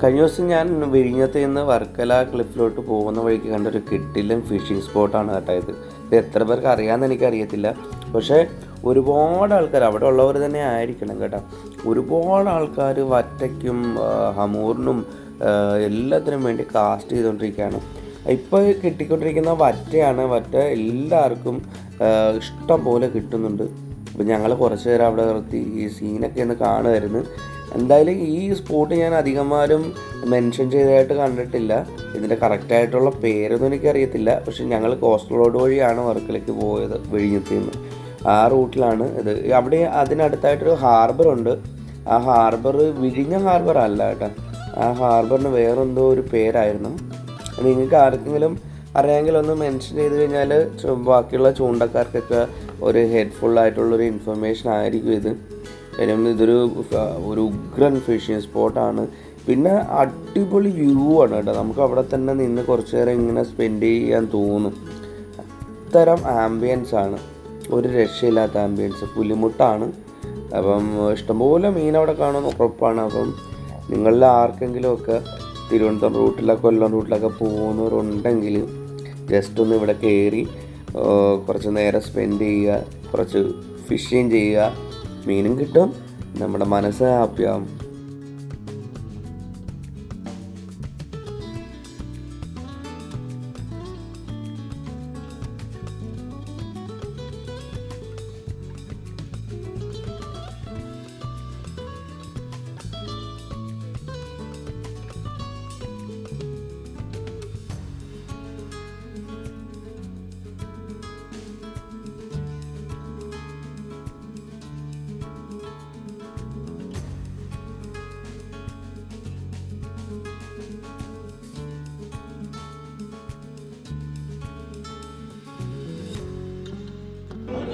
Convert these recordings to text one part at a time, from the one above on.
കഴിഞ്ഞ ദിവസം ഞാൻ വിഴിഞ്ഞത്ത് നിന്ന് വർക്കല ക്ലിഫിലോട്ട് പോകുന്ന വഴിക്ക് കണ്ട ഒരു കിട്ടിലും ഫിഷിംഗ് സ്പോട്ടാണ് കേട്ടോ ഇത്. ഇത് എത്ര പേർക്ക് അറിയാമെന്ന് എനിക്കറിയത്തില്ല. പക്ഷേ ഒരുപാട് ആൾക്കാർ അവിടെ ഉള്ളവർ തന്നെ ആയിരിക്കണം കേട്ടോ. ഒരുപാട് ആൾക്കാർ വറ്റയ്ക്കും ഹമൂറിനും എല്ലാത്തിനും വേണ്ടി കാസ്റ്റ് ചെയ്തുകൊണ്ടിരിക്കുകയാണ് ഇപ്പോൾ കിട്ടിക്കൊണ്ടിരിക്കുന്ന വറ്റയാണ്. വറ്റ എല്ലാവർക്കും ഇഷ്ടം പോലെ കിട്ടുന്നുണ്ട്. അപ്പോൾ ഞങ്ങൾ കുറച്ച് നേരം അവിടെ നിർത്തി ഈ സീനൊക്കെ ഒന്ന് കാണുമായിരുന്നു എന്തായാലും ഈ സ്പോട്ട് ഞാൻ അധികമാരും മെൻഷൻ ചെയ്തതായിട്ട് കണ്ടിട്ടില്ല. ഇതിന്റെ കറക്റ്റായിട്ടുള്ള പേരൊന്നും എനിക്കറിയത്തില്ല. പക്ഷെ ഞങ്ങൾ കോസ്റ്റൽ റോഡ് വഴിയാണ് വർക്കിലേക്ക് പോയത് വിഴിഞ്ഞത്തിൽ നിന്ന് ആ റൂട്ടിലാണ് ഇത്. അവിടെ അതിനടുത്തായിട്ടൊരു ഹാർബറുണ്ട് ആ ഹാർബർ വിഴിഞ്ഞ ഹാർബർ അല്ല കേട്ടോ. ആ ഹാർബറിന് വേറെന്തോ ഒരു പേരായിരുന്നു. നിങ്ങൾക്ക് ആർക്കെങ്കിലും അറിയാമെങ്കിൽ ഒന്ന് മെൻഷൻ ചെയ്ത് കഴിഞ്ഞാൽ ബാക്കിയുള്ള ചൂണ്ടക്കാർക്കൊക്കെ ഒരു ഹെൽപ്ഫുൾ ആയിട്ടുള്ളൊരു ഇൻഫർമേഷൻ ആയിരിക്കും ഇത്. കാര്യം ഇതൊരു ഒരു ഉഗ്രൻ ഫിഷിംഗ് സ്പോട്ടാണ് പിന്നെ അടിപൊളി വ്യൂ ആണ് കേട്ടോ. നമുക്ക് അവിടെ തന്നെ നിന്ന് കുറച്ച് നേരം ഇങ്ങനെ സ്പെൻഡ് ചെയ്യാൻ തോന്നും. അത്തരം ആംബിയൻസ് ആണ്. ഒരു രക്ഷയില്ലാത്ത ആംബിയൻസ് പുലിമുട്ടാണ്. അപ്പം ഇഷ്ടംപോലെ മീൻ അവിടെ കാണുമെന്ന് ഉറപ്പാണ്. അപ്പം നിങ്ങളിൽ ആർക്കെങ്കിലുമൊക്കെ തിരുവനന്തപുരം റൂട്ടിലൊക്കെ കൊല്ലം റൂട്ടിലൊക്കെ പോകുന്നവരുണ്ടെങ്കിൽ ജസ്റ്റ് ഒന്ന് ഇവിടെ കയറി കുറച്ച് നേരം സ്പെൻഡ് ചെയ്യുക കുറച്ച് ഫിഷിങ് ചെയ്യുക മീനും കിട്ടും. നമ്മുടെ മനസ്സ് ഹാപ്പിയാവും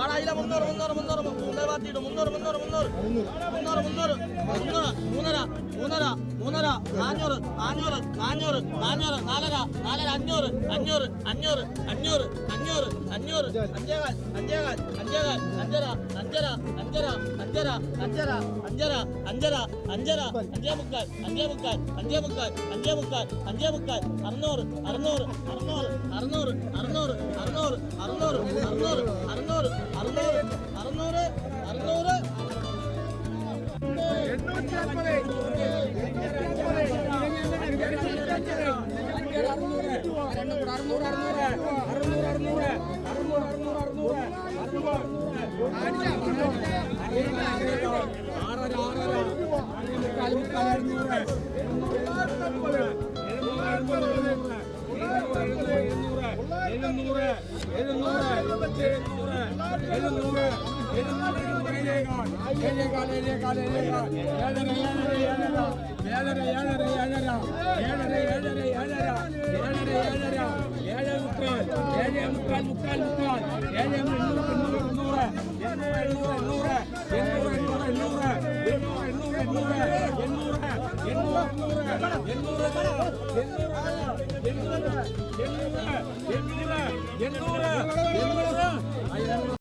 വാടായില്ല മുന്നൂറ് മുന്നൂറ് മുന്നൂറ് മുന്നൂറ് മാറ്റിയിട്ട് മുന്നൂറ് മുന്നൂറ് മുന്നൂറ്. മുന്നൂറ് മുന്നൂറ്. മുന്നൂറ് മൂന്നര മൂന്നര മൂന്നര നാനൂറ് നാനൂറ് നാനൂറ് നാനൂറ് നാലര നാലര അഞ്ഞൂറ് അഞ്ഞൂറ് അഞ്ഞൂറ് അഞ്ഞൂറ് അഞ്ഞൂറ് അഞ്ഞൂറ് അഞ്ചേകാൽ അഞ്ചേകാൽ അഞ്ചേകാൽ അഞ്ചര അഞ്ചര അഞ്ചര അഞ്ചര അഞ്ചര അഞ്ചര അഞ്ചര അഞ്ചര അഞ്ചേ മുക്കാൽ അഞ്ചേ മുക്കാൽ അഞ്ചേ മുക്കാൽ അഞ്ചേ മുക്കാൽ അഞ്ചേ മുക്കാൽ അറുന്നൂറ് അറുന്നൂറ് അറുന്നൂറ് അറുന്നൂറ് അറുന്നൂറ് അറുന്നൂറ് അറുന്നൂറ് അറുന്നൂറ് അറുന്നൂറ് അറുന്നൂറ് അറുന്നൂറ് അറുന്നൂറ് எழுநூறு எழுநூறு எழுநூறு எழுநூறு எழுநூறு ஏழேகால் ஏழேகால் ஏழேகால் ஏழரை ஏழரை ஏழரா ஏழரை ஏழரை ஏழரா ஏழரை ஏழரை ஏழரா ஏழரை ஏழரா ஏழே முக்கால் ஏழே முக்கால் முக்கால் முக்கால். எண்ணூறு எண்ணூறு எண்ணூறு